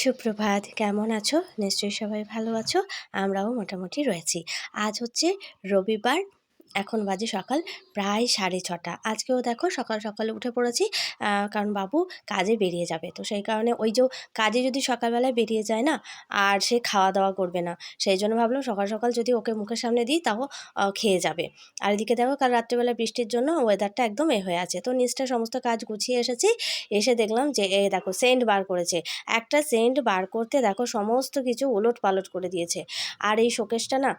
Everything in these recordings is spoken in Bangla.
সুপ্রভাত কেমন আছো? নিশ্চয়ই সবাই ভালো আছো আমরাও মোটামুটি রয়েছি। আজ হচ্ছে রবিবার এখন বাজে সকাল প্রায় সাড়ে ছটা। আজকেও দেখো সকাল সকালে উঠে পড়েছি কারণ বাবু কাজে বেরিয়ে যাবে। তো সেই কারণে ওই যে কাজে যদি সকালবেলায় বেরিয়ে যায় না, আর সে খাওয়া দাওয়া করবে না, সেই জন্য ভাবলাম সকাল সকাল যদি ওকে মুখের সামনে দিই তাও খেয়ে যাবে। আর এদিকে দেখো কাল রাত্রেবেলা বৃষ্টির জন্য ওয়েদারটা একদম এ হয়ে আছে। তো নিচটা সমস্ত কাজ গুছিয়ে এসেছি, এসে দেখলাম যে, এ দেখো সেন্ট বার করেছে। একটা সেন্ট বার করতে দেখো সমস্ত কিছু ওলট পালট করে দিয়েছে। আর এই শোকেসটা না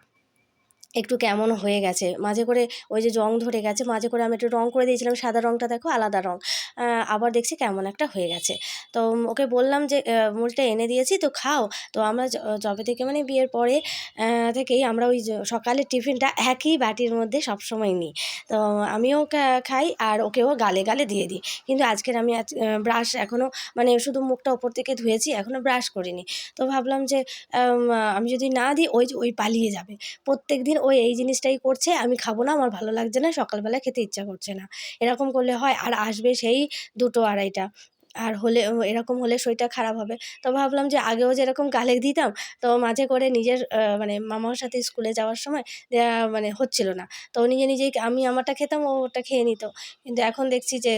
একটু কেমন হয়ে গেছে। মাঝে করে ওই যে জং ধরে গেছে, মাঝে করে আমি একটু রং করে দিয়েছিলাম, সাদা রংটা দেখো আলাদা রং। আবার দেখছি কেমন একটা হয়ে গেছে। তো ওকে বললাম যে মুলটা এনে দিয়েছি, তো খাও। তো আমরা যবে থেকে মানে বিয়ের পরে থেকেই আমরা ওই সকালের টিফিনটা একই বাটির মধ্যে সবসময় নিই। তো আমিও খাই আর ওকেও গালে গালে দিয়ে দিই। কিন্তু আজকের আমি ব্রাশ এখনও মানে শুধু মুখটা ওপর থেকে ধুয়েছি এখনও ব্রাশ করিনি। তো ভাবলাম যে, আমি যদি না দিই, ওই ওই পালিয়ে যাবে। প্রত্যেক দিন ওই এই জিনিসটাই করছে, আমি খাব না, আমার ভালো লাগছে না সকালবেলা খেতে ইচ্ছা করছে না। এরকম করলে হয়, আর আসবে সেই দুটো আড়াইটা। আর হলে এরকম হলে শরীরটা খারাপ হবে। তো ভাবলাম যে আগেও যেরকম গালে দিতাম, তো মাঝে করে নিজের মানে মামার সাথে স্কুলে যাওয়ার সময় মানে হচ্ছিল না। তো নিজে নিজেই আমি আমারটা খেতাম, ও ওটা খেয়ে নিত। কিন্তু এখন দেখছি যে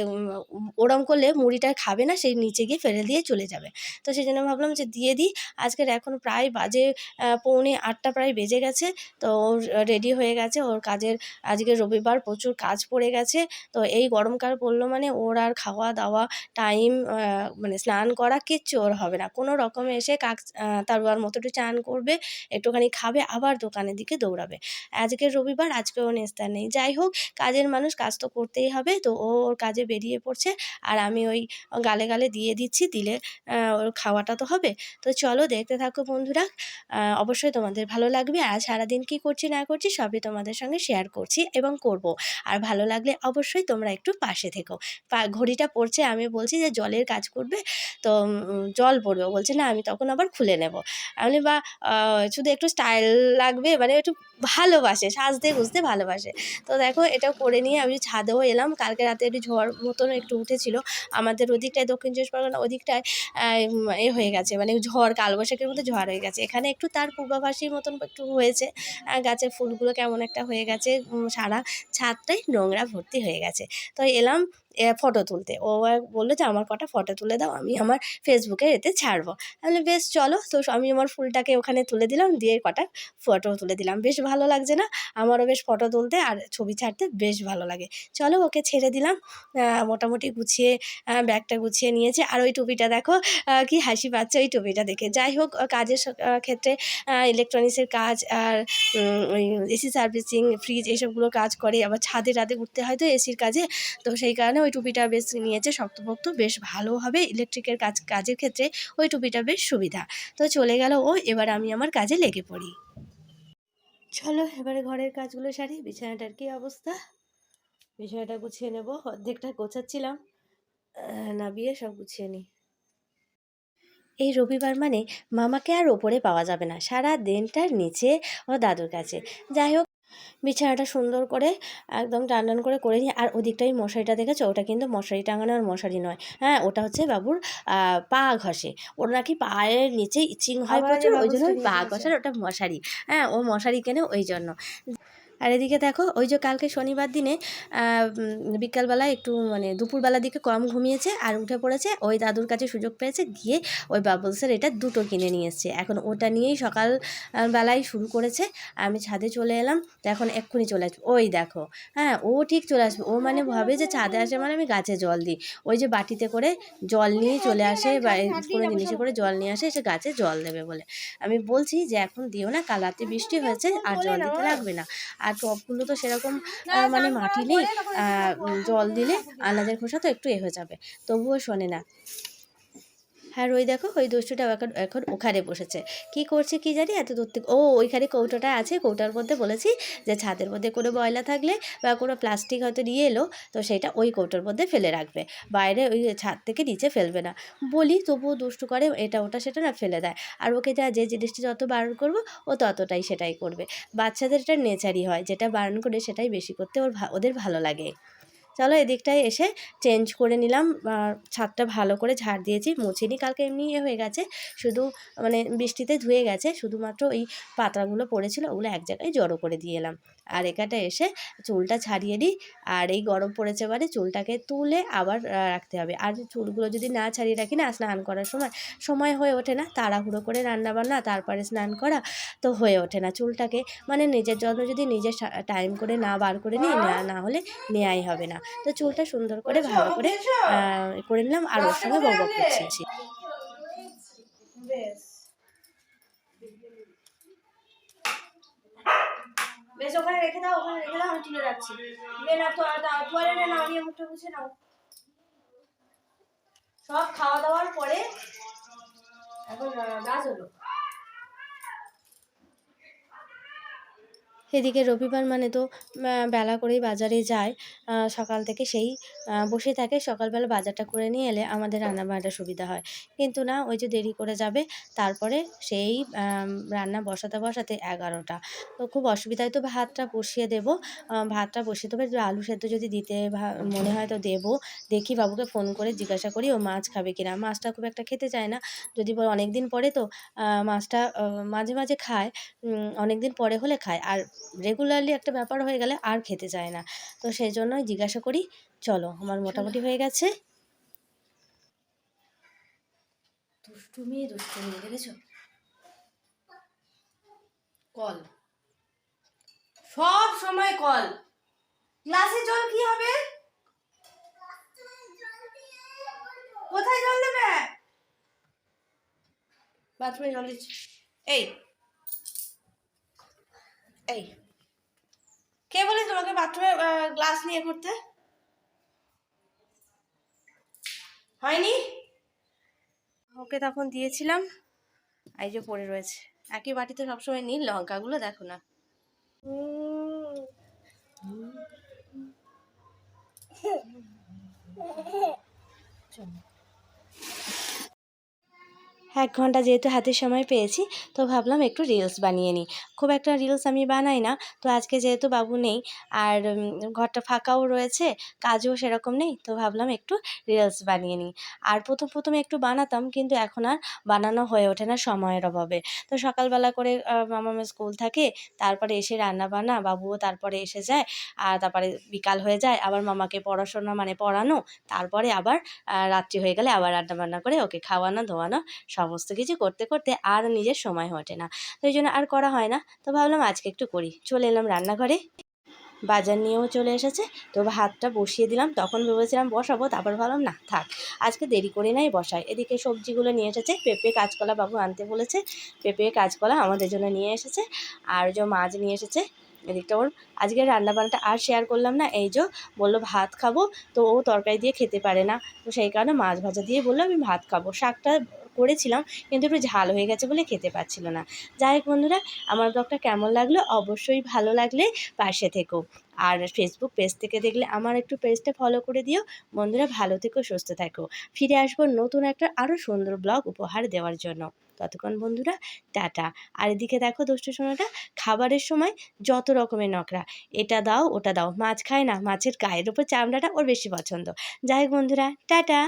ওরম করলে মুড়িটা খাবে না সেই নিচে গিয়ে ফেলে দিয়ে চলে যাবে। তো সেই জন্য ভাবলাম যে দিয়ে দিই। আজকের এখন প্রায় বাজে পৌনে আটটা প্রায় বেজে গেছে। তো ওর রেডি হয়ে গেছে। ওর কাজের, আজকে রবিবার প্রচুর কাজ পড়ে গেছে। তো এই গরমকাল পড়ল মানে ওর আর খাওয়া দাওয়া টাইম মানে স্নান করা কিচ্ছু ওর হবে না। কোনো রকমে এসে কাক তারুয়ার মতো একটু চান করবে, একটুখানি খাবে, আবার দোকানের দিকে দৌড়াবে। আজকের রবিবার আজকে ও নেস্তার নেই। যাই হোক, কাজের মানুষ কাজ তো করতেই হবে, তো ও ওর কাজে বেরিয়ে পড়ছে। আর আমি ওই গালে গালে দিয়ে দিচ্ছি, দিলে ওর খাওয়াটা তো হবে। তো চলো, দেখতে থাকো বন্ধুরা। অবশ্যই তোমাদের ভালো লাগবে। আর সারাদিন কী করছি, না করছি, সবই তোমাদের সঙ্গে শেয়ার করছি এবং করব। আর ভালো লাগলে অবশ্যই তোমরা একটু পাশে থেকো। ঘড়িটা পড়ছে, আমি বলছি যে জলের কাজ করবে, তো জল পড়বে। বলছে, না, আমি তখন আবার খুলে নেব। আমি বা শুধু একটু স্টাইল লাগবে মানে একটু ভালোবাসে, সাজতে গুজতে ভালোবাসে। তো দেখো, এটা করে নিয়ে আমি ছাদেও এলাম। কালকে রাতে একটু ঝড় মতন একটু উঠেছিল। আমাদের ওদিকটায়, দক্ষিণ চব্বিশ পরগনা ওদিকটায় এ হয়ে গেছে মানে ঝড়, কালবৈশাখীর মধ্যে ঝড় হয়ে গেছে। এখানে একটু তার পূর্বাভাসীর মতন একটু হয়েছে। গাছের ফুলগুলো কেমন একটা হয়ে গেছে সারা ছাদটাই নোংরা ভর্তি হয়ে গেছে। তো এলাম ফটো তুলতে। ও বলল যে, আমার কটা ফটো তুলে দাও, আমি আমার ফেসবুকে এতে ছাড়বো। আমি বেশ, চলো। তো আমি আমার ফুলটাকে ওখানে তুলে দিলাম, দিয়ে কটা ফটো তুলে দিলাম। বেশ ভালো লাগছে না? আমারও বেশ ফটো তুলতে আর ছবি ছাড়তে বেশ ভালো লাগে। চলো, ওকে ছেড়ে দিলাম। মোটামুটি গুছিয়ে ব্যাগটা গুছিয়ে নিয়েছে। আর ওই টুপিটা দেখো কি হাসি পাচ্ছে ওই টুপিটা দেখে। যাই হোক কাজের ক্ষেত্রে ইলেকট্রনিক্সের কাজ আর ওই এসি সার্ভিসিং ফ্রিজ এইসবগুলো কাজ করে। আবার ছাদে রাতে উঠতে হয় তো এসির কাজে। তো সেই কারণে ওই টুপিটা বেশ নিয়েছে, শক্তপোক্ত, বেশ ভালো হবে। ইলেকট্রিকের কাজ, কাজের ক্ষেত্রে ওই টুপিটা বেশ সুবিধা। তো চলে গেল ও, এবার আমি আমার কাজে লেগে পড়ি। চলো, এবারে ঘরের কাজগুলো সারি, বিছানাটার কি অবস্থা? বিছানাটা গুছিয়ে নেব, অর্ধেকটা গোছাচ্ছিলাম। নাবিয়ে সব গুছিয়ে নিই এই রবিবার মানে মামাকে আর ওপরে পাওয়া যাবে না সারা দিনটার নিচে ও দাদুর কাছে। যাই হোক বিছানাটা সুন্দর করে একদম টান টান করে করে নিই আর ওদিকটা ওই মশারিটা দেখেছ? ওটা কিন্তু মশারি টাঙানো আর মশারি নয়। হ্যাঁ ওটা হচ্ছে বাবুর পা ঘষে। ওর নাকি পায়ের নিচে ইচিং হয় প্রচুর ওই জন্য পা ঘষার ওটা মশারি। হ্যাঁ ও মশারি কেনে ওই জন্য। আর এদিকে দেখো, ওই যে কালকে শনিবার দিনে বিকালবেলায় একটু মানে দুপুরবেলার দিকে কম ঘুমিয়েছে আর উঠে পড়েছে। ওই দাদুর কাছে সুযোগ পেয়েছে, গিয়ে ওই বাবলসের এটা দুটো কিনে নিয়ে এখন ওটা নিয়েই সকাল বেলায় শুরু করেছে। আমি ছাদে চলে এলাম, তো এখন এক্ষুনি চলে আসবে। ওই দেখো হ্যাঁ ও ঠিক চলে আসবে। ও মানে ভাবে যে ছাদে আসে মানে আমি গাছে জল দিই। ওই যে বাটিতে করে জল নিয়ে চলে আসে, বা কোনো জিনিসে করে জল নিয়ে আসে, এসে গাছে জল দেবে বলে। আমি বলছি যে এখন দিও না, কাল রাতে বৃষ্টি হয়েছে, আর জল দিতে লাগবে না। আর টবগুলো তো সেরকম মানে মাটি নেই জল দিলে আনাজের খোসা তো একটু এ হয়ে যাবে। তবুও শোনে না। হ্যাঁ ওই দেখো, ওই দুষ্টুটা এখন এখন ওখানে বসেছে। কি করছে কি জানি? এত দূর থেকে ও, ওইখানে কৌটোটা আছে, কৌটার মধ্যে বলেছি যে ছাদের মধ্যে কোনো ময়লা থাকলে বা কোনো প্লাস্টিক হয়তো নিয়ে এলো, তো সেটা ওই কৌটোর মধ্যে ফেলে রাখবে। বাইরে ওই ছাদ থেকে নিচে ফেলবে না। বলি, তবুও দুষ্টু করে, এটা ওটা সেটা না, ফেলে দেয়। আর ওকে যা যে জিনিসটা যত বারণ করব, ও ততটাই সেটাই করবে। বাচ্চাদের এটা নেচারই হয়, যেটা বারণ করে সেটাই বেশি করতে ওর ওদের ভালো লাগে। চলো এদিকটায় এসে চেঞ্জ করে নিলাম। ছাদটা ভালো করে ঝাড় দিয়েছি, মুছিনি। কালকে এমনি ইয়ে হয়ে গেছে। শুধু মানে বৃষ্টিতে ধুয়ে গেছে। শুধুমাত্র ওই পাতাগুলো পড়েছিল, ওগুলো এক জায়গায় জড়ো করে দিয়ে এলাম। আর এখানটা এসে চুলটা ছাড়িয়ে দিই আর এই গরম পড়েছে বারে চুলটাকে তুলে আবার রাখতে হবে। আর চুলগুলো যদি না ছাড়িয়ে রাখি না, স্নান করার সময় সময় হয়ে ওঠে না। তাড়াহুড়ো করে রান্না বান্না তারপরে স্নান করা তো হয়ে ওঠে না। চুলটাকে মানে নিজের জন্য যদি নিজে টাইম করে না বার করে নিই, না না হলে নেওয়াই হবে না। তো চুলটা সুন্দর করে ভালো করে করে নিলাম। আর ওর সঙ্গে বক করছি বেশ বেশ, ওখানে রেখে দাও, ওখানে রেখে দাও, আমি তুলে রাখছি। নে, তো টয়লেটে না, আমি মুখটা মুছে নাও। সব খাওয়া দাওয়ার পরে এখন গাছ হলো। এদিকে রবিবার মানে তো বেলা করেই বাজারে যায়। সকাল থেকে সেই বসে থাকে। সকালবেলা বাজারটা করে নিয়ে এলে আমাদের রান্না বান্নাটা সুবিধা হয়। কিন্তু না, ওই যে দেরি করে যাবে, তারপরে সেই রান্না বসাতে বসাতে এগারোটা। তো খুব অসুবিধায় তো ভাতটা বসিয়ে দেবো। ভাতটা বসিয়ে দেবো। আলু সেদ্ধ যদি দিতে মনে হয় তো দেবো। দেখি বাবুকে ফোন করে জিজ্ঞাসা করি, ও মাছ খাবে কিনা? মাছটা খুব একটা খেতে চায় না। যদি অনেক দিন পরে তো মাছটা মাঝে মাঝে খায়। অনেক দিন পরে হলে খায়। আর রেগুলারলি একটা ব্যাপার হয়ে গেলে আর খেতে চায় না। তো সেই জন্যই জিজ্ঞাসা করি চলো আমার মোটামুটি হয়ে গেছে। দুষ্টুমি দুষ্টুমি দেখেছ? কল। সব সময় কল। গ্লাসে জল কি হবে? কোথায় জল দেবে? বাথরুমে জল দিচ্ছি। এই। এই কে বলে তোমাকে বাথরুমে গ্লাস নিয়ে করতে হয়নি? ওকে তখন দিয়েছিলাম এই যে পড়ে রয়েছে। একই বাটিতে সবসময় নীল লঙ্কাগুলো দেখো না। এক ঘণ্টা যেহেতু হাতে সময় পেয়েছি, তো ভাবলাম একটু রিলস বানিয়ে নিই। খুব একটা রিলস আমি বানাই না, তো আজকে যেহেতু বাবু নেই আর ঘরটা ফাঁকাও রয়েছে, কাজও সেরকম নেই, তো ভাবলাম একটু রিলস বানিয়ে নিই। আর প্রথম প্রথম একটু বানাতাম, কিন্তু এখন আর বানানো হয়ে ওঠে না সময়ের অভাবে। তো সকালবেলা করে মামার স্কুল থাকে, তারপরে এসে রান্না বান্না, বাবুও তারপরে এসে যায়, আর তারপরে বিকাল হয়ে যায়, আবার মামাকে পড়াশোনা মানে পড়ানো, তারপরে আবার রাত্রি হয়ে গেলে আবার রান্না বান্না করে ওকে খাওয়ানো, ধোয়ানো সমস্ত কিছু করতে করতে আর নিজের সময় ওঠে না। তো এই জন্য আর করা হয় না। তো ভাবলাম আজকে একটু করি। চলে এলাম রান্নাঘরে। বাজার নিয়েও চলে এসেছে। তো ভাতটা বসিয়ে দিলাম। তখন ভেবেছিলাম বসাবো, তারপর ভাবলাম, না, থাক। আজকে দেরি করে নাই, বসাই। এদিকে সবজিগুলো নিয়ে এসেছে। পেঁপে কাঁচকলা বাবু আনতে বলেছে। পেঁপে কাঁচকলা আমাদের জন্য নিয়ে এসেছে। আর যে মাছ নিয়ে এসেছে, এদিকটা ওর। আজকে রান্নাবান্নাটা আর শেয়ার করলাম না। এই যে বলল, ভাত খাব। তো ও তরকারি দিয়ে খেতে পারে না। তো সেই কারণে মাছ ভাজা দিয়ে বলল, আমি ভাত খাব। শাকটা করেছিলাম, কিন্তু একটু ঝাল হয়ে গেছে বলে খেতে পারছিল না। যাই হোক বন্ধুরা, আমার ব্লগটা কেমন লাগল অবশ্যই ভালো লাগলে পাশে থেকো। আর ফেসবুক পেজ থেকে দেখলে আমার একটু পেজটা ফলো করে দিও। বন্ধুরা, ভালো থেকো, সুস্থ থাকো। ফিরে আসব নতুন একটা আরও সুন্দর ব্লগ উপহার দেওয়ার জন্য। ততক্ষণ বন্ধুরা, টাটা। আর এদিকে দেখো দুষ্টু সোনাটা, খাবারের সময় যত রকমের নকরা, এটা দাও, ওটা দাও। মাছ খায় না, মাছের গায়ের ওপর চামড়াটা ওর বেশি পছন্দ। যাই হোক বন্ধুরা, টাটা।